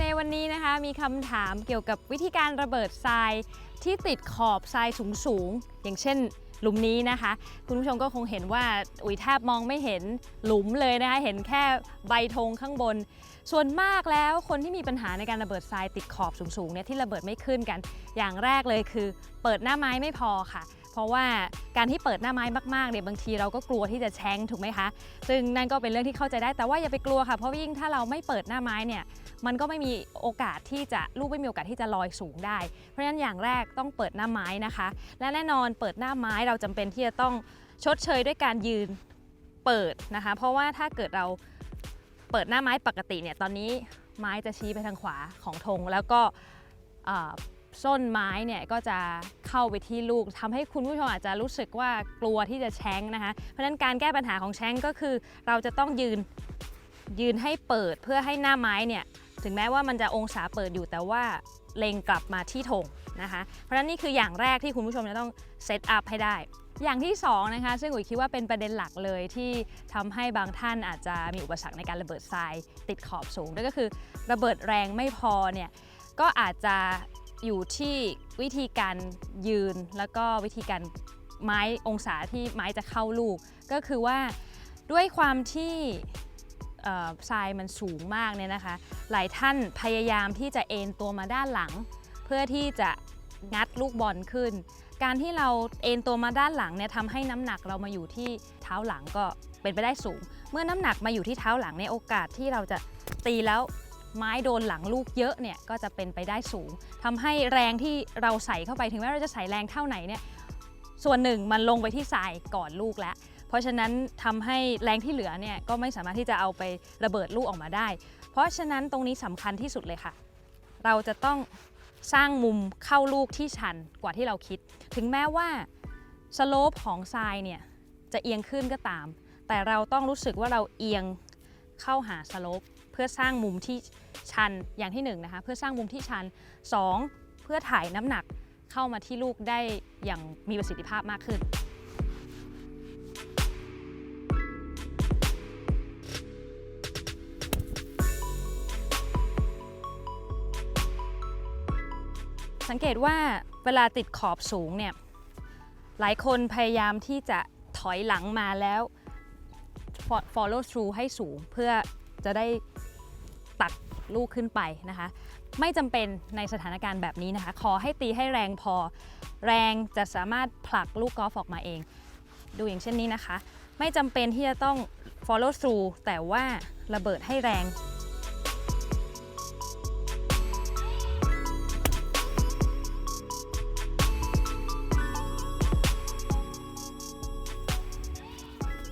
ในวันนี้นะคะ มีคำถามเกี่ยวกับวิธีการระเบิดทรายที่ติดขอบทรายสูงๆ อย่างเช่นหลุมนี้นะคะ คุณผู้ชมก็คงเห็นว่าอุ๋ยแทบมองไม่เห็นหลุมเลยนะคะ เห็นแค่ใบธงข้างบน ส่วนมากแล้วคนที่มีปัญหาในการระเบิดทรายติดขอบสูงๆเนี่ยที่ระเบิดไม่ขึ้นกัน อย่างแรกเลยคือ เปิดหน้าไม้ไม่พอค่ะ ราะว่าการที่เปิดหน้าไม้มากๆเนี่ยบางทีเราก็กลัวที่จะแช้งถูกไหมคะ ซึ่งนั่นก็เป็นเรื่องที่เข้าใจได้แต่ว่าอย่าไปกลัวค่ะเพราะยิ่งถ้าเราไม่เปิดหน้าไม้เนี่ยมันก็ไม่มีโอกาสที่จะลูกไม่มีโอกาสที่จะลอยสูงได้ เพราะฉะนั้นอย่างแรกต้องเปิดหน้าไม้นะคะ และแน่นอนเปิดหน้าไม้เราจำเป็นที่จะต้องชดเชยด้วยการยืนเปิดนะคะ เพราะว่าถ้าเกิดเราเปิดหน้าไม้ปกติเนี่ยตอนนี้ไม้จะชี้ไปทางขวาของธงแล้วก็ ส้นไม้เนี่ยก็จะเข้าไปที่ลูกทำให้คุณผู้ชมอาจจะรู้สึกว่ากลัวที่จะแช้งนะคะ เพราะฉะนั้นการแก้ปัญหาของแช้งก็คือ เราจะต้องยืนยืนให้เปิดเพื่อให้หน้าไม้เนี่ยถึงแม้ว่ามันจะองศาเปิดอยู่แต่ว่าเล็งกลับมาที่ธงนะคะ เพราะฉะนั้นนี่คืออย่างแรกที่คุณผู้ชมจะต้องเซตอัพให้ได้อย่างที่สองนะคะซึ่งอุ๋ยคิดว่าเป็นประเด็นหลักเลยที่ทำให้บางท่านอาจจะมีอุปสรรคในการระเบิดทรายติดขอบสูงนั่นก็คือระเบิดแรงไม่พอเนี่ยก็อาจจะ อยู่ที่วิธีการยืนแล้วก็วิธีการไม้องศาที่ไม้จะเข้าลูก ก็คือว่าด้วยความที่ทรายมันสูงมากเนี่ยนะคะ หลายท่านพยายามที่จะเอนตัวมาด้านหลัง เพื่อที่จะงัดลูกบอลขึ้น การที่เราเอนตัวมาด้านหลังเนี่ยทำให้น้ำหนักเรามาอยู่ที่เท้าหลังก็เป็นไปได้สูง เมื่อน้ำหนักมาอยู่ที่เท้าหลังในยโอกาสที่เราจะตีแล้ว ไม้โดนหลังลูกเยอะเนี่ยก็จะเป็นไปได้สูงทำให้แรงที่เราใส่เข้าไปถึงแม้เราจะใส่แรงเท่าไหนเนี่ยส่วนหนึ่งมันลงไปที่ทรายก่อนลูกแล้ว เพราะฉะนั้นทำให้แรงที่เหลือเนี่ยก็ไม่สามารถที่จะเอาไประเบิดลูกออกมาได้ เพราะฉะนั้นตรงนี้สำคัญที่สุดเลยค่ะ เราจะต้องสร้างมุมเข้าลูกที่ชันกว่าที่เราคิด ถึงแม้ว่าสโลปของทรายเนี่ยจะเอียงขึ้นก็ตาม แต่เราต้องรู้สึกว่าเราเอียงเข้าหาสโลป เพื่อสร้างมุมที่ชันอย่างที่หนึ่งนะคะเพื่อสร้างมุมที่ชันสองเพื่อถ่ายน้ำหนักเข้ามาที่ลูกได้อย่างมีประสิทธิภาพมากขึ้นสังเกตว่าเวลาติดขอบสูงเนี่ยหลายคนพยายามที่จะถอยหลังมาแล้ว fo- follow through ให้สูงเพื่อจะได้ ตัดลูกขึ้นไปนะคะ ไม่จำเป็นในสถานการณ์แบบนี้นะคะ ขอให้ตีให้แรงพอ แรงจะสามารถผลักลูกกอล์ฟออกมาเอง ดูอย่างเช่นนี้นะคะ ไม่จำเป็นที่จะต้อง follow through แต่ว่าระเบิดให้แรง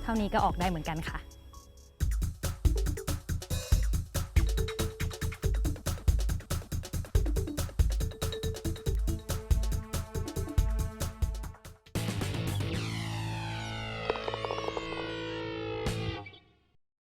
เท่านี้ก็ออกได้เหมือนกันค่ะ